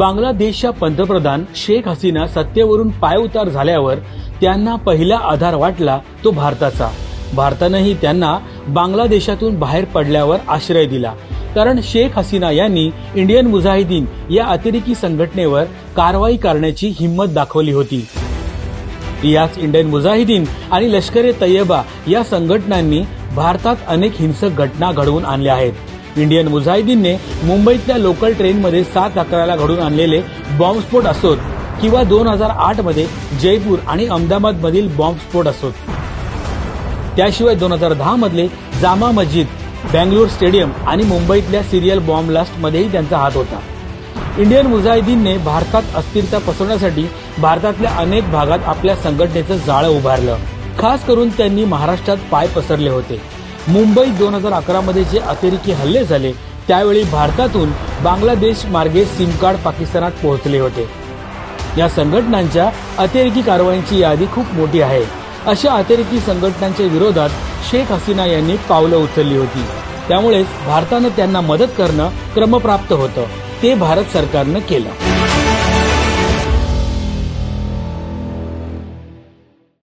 बांगलादेशच्या पंतप्रधान शेख हसीना सत्तेवरून पायउतार झाल्यावर त्यांना पहिला आधार वाटला तो भारताचा. भारतानंही त्यांना बांगलादेशातून बाहेर पडल्यावर आश्रय दिला. कारण शेख हसीना यांनी इंडियन मुजाहिदीन या अतिरेकी संघटनेवर कारवाई करण्याची हिंमत दाखवली होती. याच इंडियन मुजाहिदीन आणि लष्कर ए तय्यबा या संघटनांनी भारतात अनेक हिंसक घटना घडवून आणल्या आहेत. इंडियन मुजाहिदीनने मुंबईतल्या लोकल ट्रेनमध्ये सात अकराला घडून आणलेले बॉम्बस्फोट असोत किंवा दोन हजार आठमध्ये जयपूर आणि अहमदाबाद मधील बॉम्बस्फोट असोत. त्याशिवाय दोन हजार दहा मधले जामा मस्जिद बँगलोर स्टेडियम आणि मुंबईतल्या सिरियल बॉम्ब ब्लास्ट मध्येही त्यांचा हात होता. इंडियन मुजाहिदीनने भारतात अस्थिरता पसरवण्यासाठी भारतातल्या अनेक भागात आपल्या संघटनेचं जाळं उभारलं. खास करून त्यांनी महाराष्ट्रात पाय पसरले होते. मुंबईत दोन हजार अकरामध्ये जे अतिरेकी हल्ले झाले त्यावेळी भारतातून बांगलादेश मार्गे सिम कार्ड पाकिस्तानात पोहोचले होते. या संघटनांच्या अतिरेकी कारवाईंची यादी खूप मोठी आहे. अशा अतिरेकी संघटनांच्या विरोधात शेख हसीना यांनी पावलं उचलली होती. त्यामुळेच भारतानं त्यांना मदत करणं क्रमप्राप्त होतं. ते भारत सरकारनं केलं.